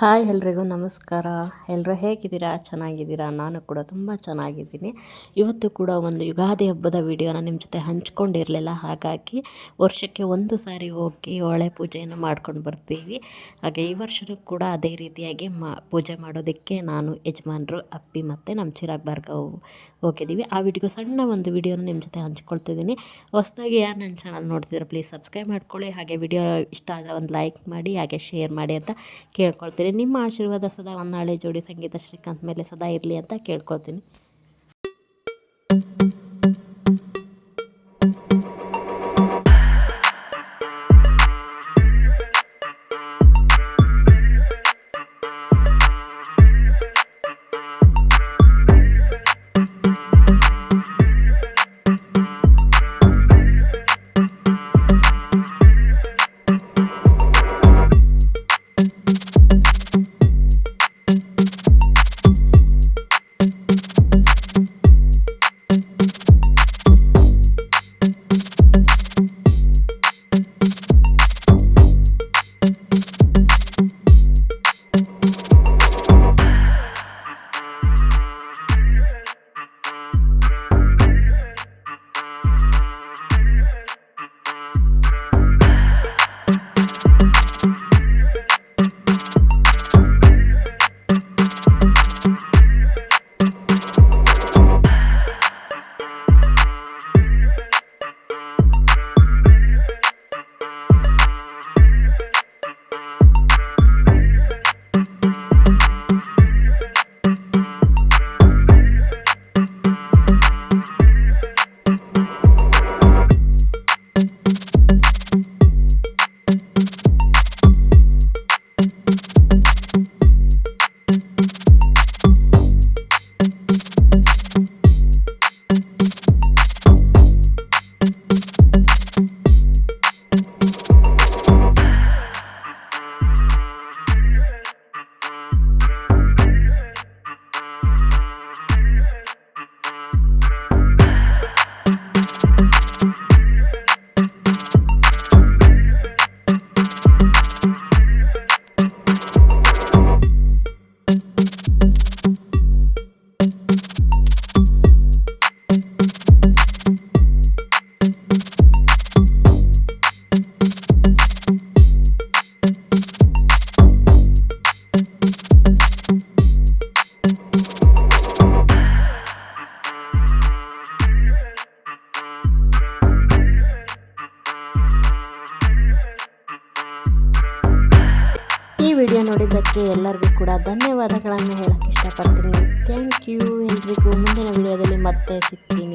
Hi ಎಲ್ರಿಗೂ ನಮಸ್ಕಾರ. ಎಲ್ಲರೂ ಹೇಗಿದ್ದೀರಾ? ಚೆನ್ನಾಗಿದ್ದೀರಾ? ನಾನು ಕೂಡ ತುಂಬ ಚೆನ್ನಾಗಿದ್ದೀನಿ. ಇವತ್ತು ಕೂಡ ಒಂದು ಯುಗಾದಿ ಹಬ್ಬದ ವಿಡಿಯೋನ ನಿಮ್ಮ ಜೊತೆ ಹಂಚ್ಕೊಂಡಿರಲಿಲ್ಲ. ಹಾಗಾಗಿ ವರ್ಷಕ್ಕೆ ಒಂದು ಸಾರಿ ಹೋಗಿ ಹೊಳೆ ಪೂಜೆಯನ್ನು ಮಾಡ್ಕೊಂಡು ಬರ್ತೀವಿ. ಹಾಗೆ ಈ ವರ್ಷವೂ ಕೂಡ ಅದೇ ರೀತಿಯಾಗಿ ಮಾ, ಪೂಜೆ ಮಾಡೋದಕ್ಕೆ ನಾನು, ಯಜಮಾನರು, ಅಪ್ಪಿ ಮತ್ತು ನಮ್ಮ ಚಿರಾಗ್ ಬಾರ್ಗ ಹೋಗಿದ್ದೀವಿ. ಆ ವಿಡಿಯೋ ಸಣ್ಣ ಒಂದು ವಿಡಿಯೋನ ನಿಮ್ಮ ಜೊತೆ ಹಂಚ್ಕೊಳ್ತಿದ್ದೀನಿ. ಹೊಸದಾಗಿ ಯಾರು ನನ್ನ ಚಾನಲ್ ನೋಡ್ತಿದ್ರೆ ಪ್ಲೀಸ್ ಸಬ್ಸ್ಕ್ರೈಬ್ ಮಾಡ್ಕೊಳ್ಳಿ. ಹಾಗೆ ವಿಡಿಯೋ ಇಷ್ಟ ಆದರೆ ಒಂದು ಲೈಕ್ ಮಾಡಿ, ಹಾಗೆ ಶೇರ್ ಮಾಡಿ ಅಂತ ಕೇಳ್ಕೊಳ್ತೀನಿ ನಿಮ್ಮ ಆಶೀರ್ವಾದ ಸದಾ ಹೊನ್ನಾಳಿ ಜೋಡಿ ಸಂಗೀತ ಶ್ರೀಕಾಂತ್ ಮೇಲೆ ಸದಾ ಇರಲಿ ಅಂತ ಕೇಳ್ಕೊಳ್ತೀನಿ. ಈ ವಿಡಿಯೋ ನೋಡಿದ್ದಕ್ಕೆ ಎಲ್ಲರಿಗೂ ಕೂಡ ಧನ್ಯವಾದಗಳನ್ನು ಹೇಳಕ್ಕೆ ಇಷ್ಟಪಡ್ತೀನಿ. ಥ್ಯಾಂಕ್ ಯು ಎಲ್ರಿಗೂ. ಮುಂದಿನ ವಿಡಿಯೋದಲ್ಲಿ ಮತ್ತೆ ಸಿಗ್ತೀನಿ.